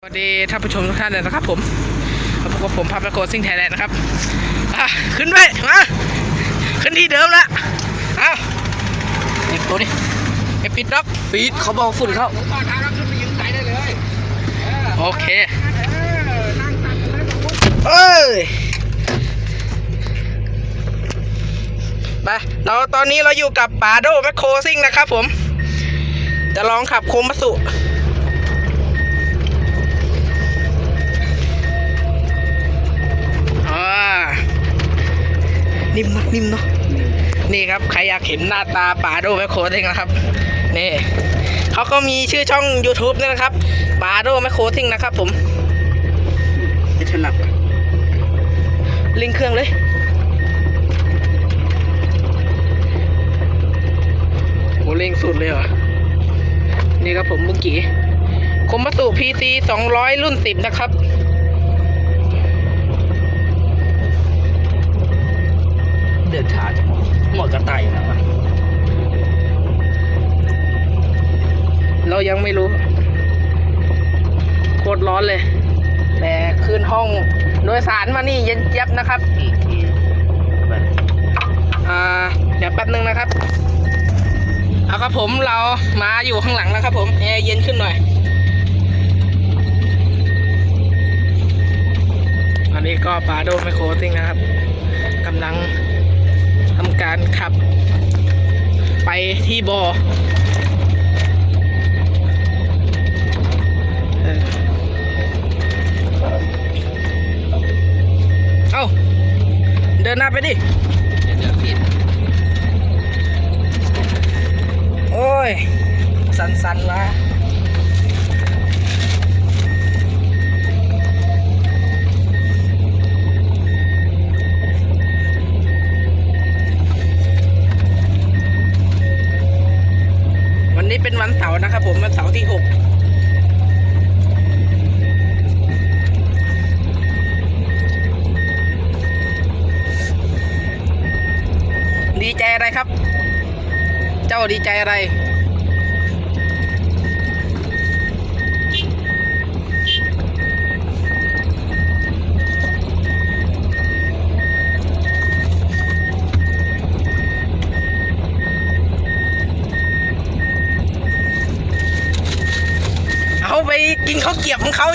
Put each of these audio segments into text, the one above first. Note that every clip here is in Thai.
สวัสดีท่านผู้ชมทุกท่านเลยนะครับผมพบกับผมพับและโกซิ่งไทยแลนด์นะครับอะขึ้นไปมาขึ้นที่เดิมละเอาปิดตัวดิไอปิดล็อกปีดเขาบอกฝุ่นเข้าตอนทางเราขึ้นไปยืนไหนได้เลยโอเคเออนั่งตัดกันเลยบอกว่าเอ้ยไปเราตอนนี้เราอยู่กับปาโดแมคโครซิ่งนะครับผม จะลองขับโคมัสุ นิ่มเนอะนิ่มเนาะนี่ครับใครอยากเห็นหน้าตาปาโดแมคโครซิ่งนะครับนี่เขาก็มีชื่อช่อง YouTube ด้วยนะครับปาโดแมคโครซิ่งนะครับ ผมไม่ถนัดเร่งเครื่องเลยโหเร่งสุดเลยเหรอนี่ครับผมเมื่อกี้คมมาสู่ PC 200รุ่น10นะครับ ดินช้าจังหมดกระต่ายอยู่นะวะเรายังไม่รู้ โคตรร้อนเลยแต่ขึ้นห้องโดยสารมานี่เย็นเจี๊ยบนะครับอีกทีแบบอ่าเดี๋ยวแป๊บนึงนะครับเอาครับผมเรามาอยู่ข้างหลังแล้วครับผมแอร์เย็นขึ้นหน่อย อันนี้ก็ปาโดไมโครซิ่งนะครับกำลัง ทำการขับ ไปที่บอ่อเอาเดินหน้าไปดิโอ้ย สันสันๆวะ นี้เป็นวันเสาร์นะครับผมวันเสาร์ที่หกดีใจอะไรครับ เจ้าดีใจอะไร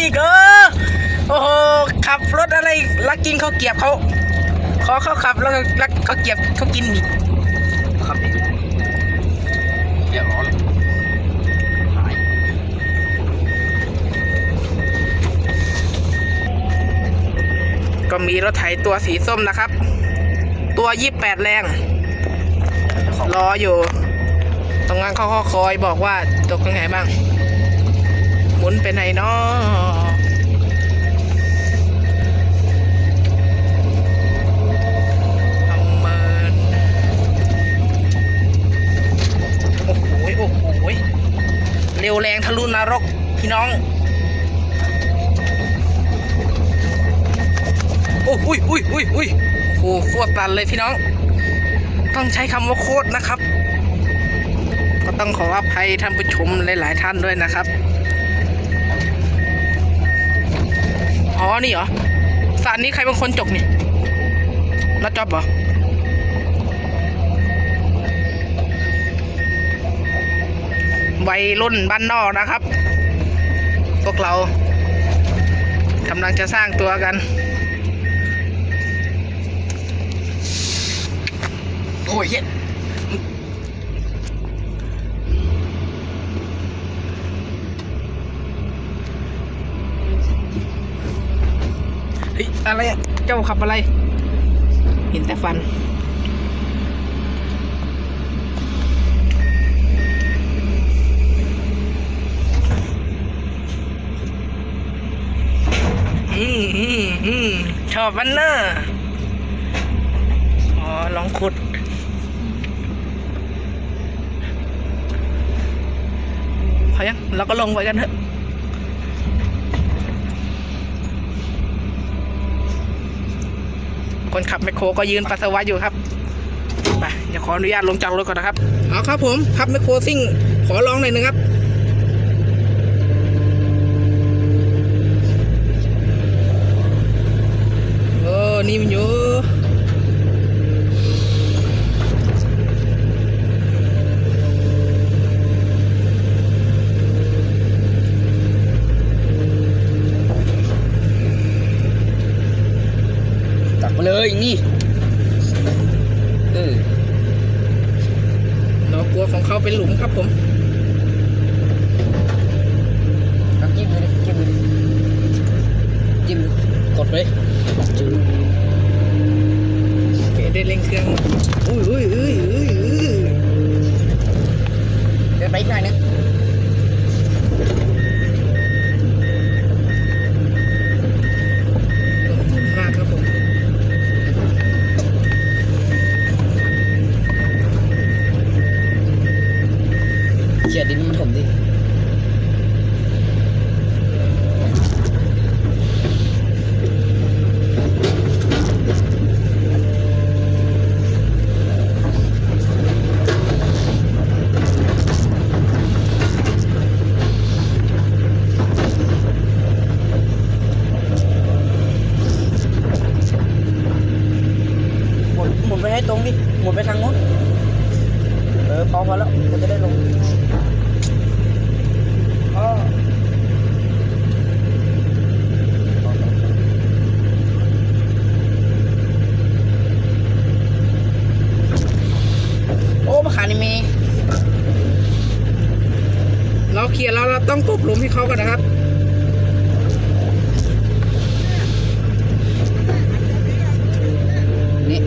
อีกเออโอ้โหขับรถอะไรลักกินเขาเกียบเขาขอเขาขับแล้วลักเขาเกียบเขากินอีกขับอีกเดี๋ยวร้อนหายก็มีรถไถตัวสีส้มนะครับ ตัวยี่แปดแรงรออยู่ ตรงนั้นเขาคอยบอกว่าตกตรงไหนบ้าง มุนไปไหนเนาะเอาเมินโอ้โหโอ้โหเร็วแรงทะลุนรก พี่น้อง โอ้อุ้ยอุ้ยอุ้ยอุ้ยโอ้โหโคตรตันเลยพี่น้อง ต้องใช้คำว่าโคตรนะครับ ก็ต้องขออภัยท่านผู้ชมหลาย ๆ ท่านด้วยนะครับ อ๋อ นี่เหรอสารนี้ใครเป็นคนจกนี่นัดจอบเหรอวัยรุ่นบ้านนอกนะครับ พวกเรากำลังจะสร้างตัวกัน โอ้ยเย็ด เฮ้ยอะไรอะเจ้าขับอะไร เห็นแต่ฟัน อืมอืมอืมชอบมันเนอะอ๋อลองขุดพอยังเราก็ลงไปกันเถอะ คนขับแมคโครก็ยืนปัสสาวะอยู่ครับไปเดี๋ยวขออนุญาตลงจากรถก่อนนะครับเอาครับผมขับแมคโครซิ่งขอลองหน่อยหนึงครับ ออย่างนี้เออล้อกลัวของเขาเป็นหลุมครับผมจิ้มเลยจิ้มเลยจิ้มเลยกดเลยจืดโอเคได้เร่งเครื่องอุ้ยอุ้ยอุ้ยอุ้ยเดินไปอีกหน่อยนึง ลงทุนมากครับผม เขี่ย ดินมันถมดิ เราเคลียร์แล้วเราต้องกบหลุมให้เขาก่อนนะครับนี่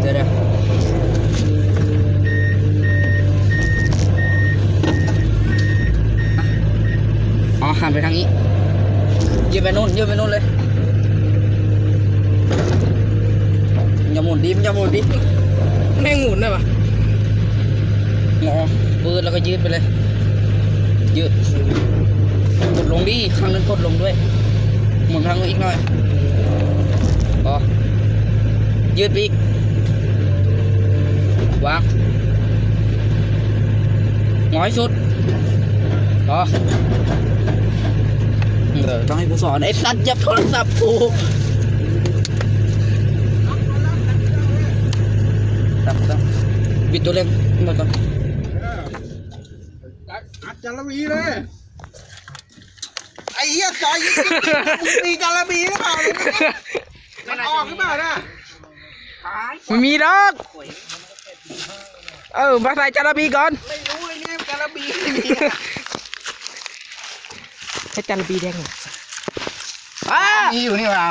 เดี๋ยวเดี๋ยวอ๋อหันไปทางนี้ยืนไปนู่นยืนไปนู่นเลยอย่าหมุนดิมอย่าหมุนดิแม่งหมุนเลยปะงอปืนแล้วก็ยืดไปเลย ยืดกดลงดิข้างนั้นกดลงด้วย หมุนทางอีกหน่อยพอยืดไปอีกวางงอยสุดพอเออต้องให้กูสอนไอ้สัตว์จับโทรศัพท์กูตั้งตั้งปิดตัวเล็กมดก่อนอัด จาระบีเลยไอ้เหี้ยซอยยิงมีจาระบีหรือเปล่าเนี่ยมันออกหรือเปล่านะไม่มีดอกเออมาใส่จาระบีก่อนไม่รู้เลยเนี่ยจาระบีให้จาระบีแดงหน่อยอ้ามีอยู่นี่ว่ะ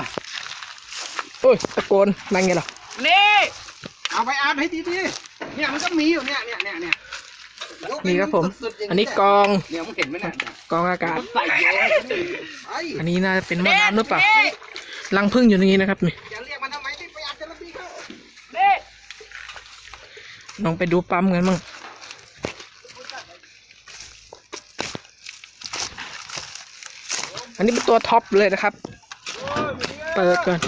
โอ้ยตะโกนนั่งไงล่ะนี่เอาไปอัดให้ดีๆเนี่ยมันก็มีอยู่เนี่ยเนี่ยเนี่ยเนี่ยยกให้ นี่ครับผมสุดๆย่างอันนี้กอง เนี่ยมึงเห็นไหมเนี่ยกองอากาศ ใส่เยอะไอ้อันนี้น่าจะเป็นหม้อน้ำหรือเปล่ารังพึ่งอยู่ตรงนี้นะครับนี่จะเรียกมันทำไมที่ไปอัดจาระบีเขาลองไปดูปั๊มกันมั่งอันนี้เป็นตัวท็อปเลยนะครับ เปิดก่อน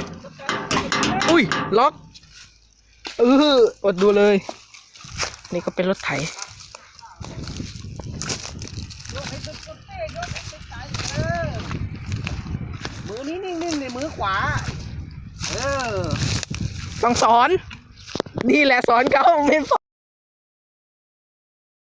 อุ้ย ล็อก เอออดดูเลย นี่ก็เป็นรถไถ มือนี้นิ่งๆในมือขวา เออ ต้องสอน นี่แหละสอนเขาไม่ส